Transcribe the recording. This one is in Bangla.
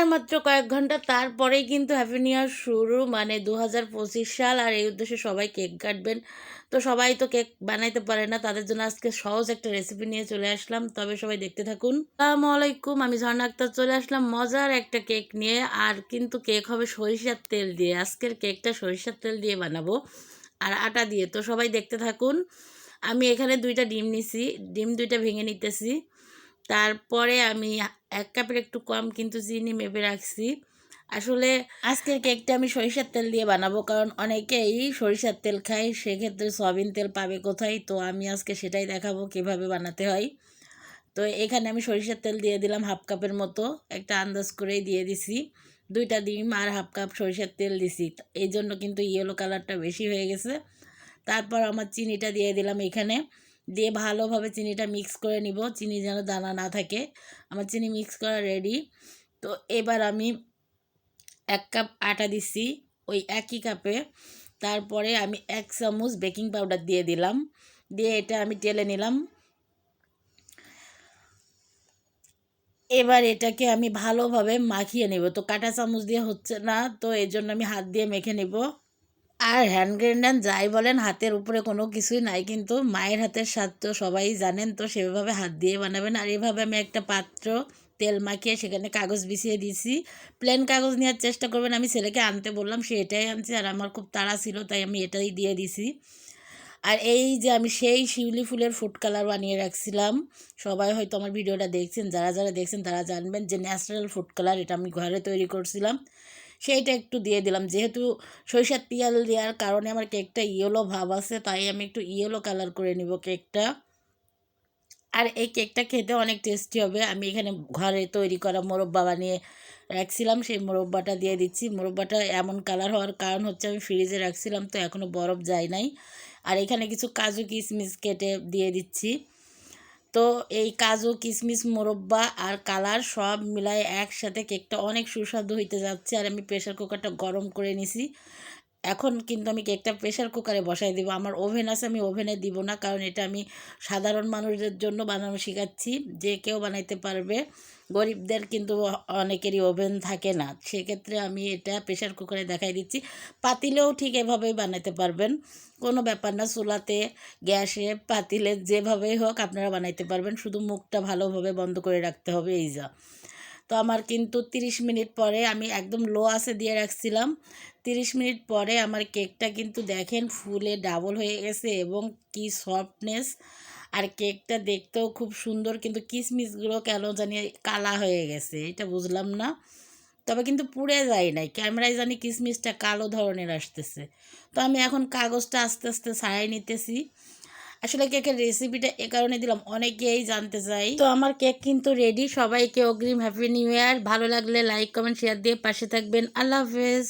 আর মাত্র কয়েক ঘণ্টা তারপরেই কিন্তু হ্যাপি নিউ ইয়ার শুরু। মানে দু হাজার পঁচিশ সাল আর এই উদ্দেশ্যে সবাই কেক কাটবেন। তো সবাই তো কেক বানাইতে পারে না, তাদের জন্য আজকে সহজ একটা রেসিপি নিয়ে চলে আসলাম। তবে সবাই দেখতে থাকুন। আসসালামু আলাইকুম, আমি ঝর্ণা আক্তার চলে আসলাম মজার একটা কেক নিয়ে। আর কিন্তু কেক হবে সরিষার তেল দিয়ে। আজকের কেকটা সরিষার তেল দিয়ে বানাবো আর আটা দিয়ে। তো সবাই দেখতে থাকুন। আমি এখানে দুইটা ডিম নিছি। ডিম দুইটা ভেঙে নিতেছি। তারপরে আমি এক কাপের একটু কম কিন্তু চিনি মেপে রাখছি। আসলে আজকের কেকটা আমি সরিষার তেল দিয়ে বানাবো, কারণ অনেকেই সরিষার তেল খায়, সেক্ষেত্রে সয়াবিন তেল পাবে কোথায়? তো আমি আজকে সেটাই দেখাবো কীভাবে বানাতে হয়। তো এখানে আমি সরিষার তেল দিয়ে দিলাম হাফ কাপের মতো, একটা আন্দাজ করেই দিয়ে দিছি। দুইটা ডিম আর হাফ কাপ সরিষার তেল দিছি, এই জন্য কিন্তু ইয়েলো কালারটা বেশি হয়ে গেছে। তারপর আমার চিনিটা দিয়ে দিলাম এখানে। দিয়ে ভালোভাবে চিনিটা মিক্স করে নিব। চিনি যেন দানা না থাকে। আমার চিনি মিক্স করা রেডি তো এবার আমি এক কাপ আটা দিছি ওই একই কাপে তারপরে আমি এক চামচ বেকিং পাউডার দিয়ে দিলাম। দিয়ে এটা আমি টেলে নিলাম। এবার এটাকে আমি ভালোভাবে মাখিয়ে নেব। তো কাটা চামচ দিয়ে হচ্ছে না। তো এই জন্য আমি হাত দিয়ে মেখে নেব। আর হ্যান্ড গ্রেন্ডার যাই বলেন, হাতের উপরে কোনো কিছুই নাই, কিন্তু মায়ের হাতের স্বাদ তো সবাই জানেন, তো সেভাবে হাত দিয়ে বানাবেন। আর এভাবে আমি একটা পাত্র, তেল মাখিয়ে সেখানে কাগজ বিছিয়ে দিয়েছি। প্লেন কাগজ নেওয়ার চেষ্টা করবেন। আমি ছেলেকে আনতে বললাম, সে এটাই আনছে, আর আমার খুব তাড়া ছিল, তাই আমি এটাই দিয়ে দিছি। আর এই যে আমি সেই শিউলি ফুলের ফুড কালার বানিয়ে রাখছিলাম। সবাই হয়তো আমার ভিডিওটা দেখছেন, যারা যারা দেখছেন তারা জানবেন যে ন্যাচারাল ফুড কালার এটা আমি ঘরে তৈরি করছিলাম। সেইটা একটু দিয়ে দিলাম। যেহেতু সরিষার তেল দেওয়ার কারণে আমার কেকটা ইয়েলো ভাব আছে, তাই আমি একটু ইয়েলো কালার করে নিব কেকটা। আর এই কেকটা খেতে অনেক টেস্টি হবে। আমি এখানে ঘরে তৈরি করা মোরব্বা বানিয়ে রাখছিলাম, সেই মোরব্বাটা দিয়ে দিচ্ছি। মোরব্বাটা এমন কালার হওয়ার কারণ হচ্ছে আমি ফ্রিজে রাখছিলাম, তো এখনও বরফ যায় নাই। আর এখানে কিছু কাজু কিশমিশ কেটে দিয়ে দিচ্ছি। তো এই কাজু কিশমিশ মোরব্বা আর কালার সব মিলায় একসাথে কেকটা অনেক সুস্বাদু হইতে যাচ্ছে আর আমি প্রেশার কুকারটা গরম করে নিছি। এখন কিন্তু আমি কেকটা প্রেশার কুকারে বসাই দিব। আমার ওভেন আছে, আমি ওভেনে দিব না, কারণ এটা আমি সাধারণ মানুষদের জন্য বানানো শেখাচ্ছি। যে কেউ বানাইতে পারবে, গরিবদের কিন্তু অনেকেরই ওভেন থাকে না। সেক্ষেত্রে আমি এটা প্রেশার কুকারে দেখাই দিচ্ছি। পাতিলেও ঠিক এভাবেই বানাতে পারবেন। কোনো ব্যাপার না, চুলাতে, গ্যাসে পাতিলে যেভাবেই হোক আপনারা বানাইতে পারবেন। শুধু মুখটা ভালোভাবে বন্ধ করে রাখতে হবে, এই যা। তো আমার কিন্তু 30 মিনিট পরে আমি একদম লো আসে দিয়ে রাখছিলাম। 30 মিনিট পরে আমার কেকটা কিন্তু দেখেন ফুলে ডাবল হয়ে গেছে এবং কি সফটনেস। আর কেকটা দেখতেও খুব সুন্দর, কিন্তু কিশমিশগুলো কেন জানি কালা হয়ে গেছে, এটা বুঝলাম না। তবে কিন্তু পুড়ে যায় নাই, ক্যামেরায় জানি কিশমিশটা কালো ধরনের আসতেছে। তো আমি এখন কাগজটা আস্তে আস্তে ছাড়াই নিতেছি। আসলে কেকের রেসিপিটা এ কারণে দিলাম, অনেকেই জানতে চাই। তো আমার কেক কিন্তু রেডি সবাইকে অগ্রিম হ্যাপি নিউ ইয়ার ভালো লাগলে লাইক কমেন্ট শেয়ার দিয়ে পাশে থাকবেন। আল্লাহ হাফেজ।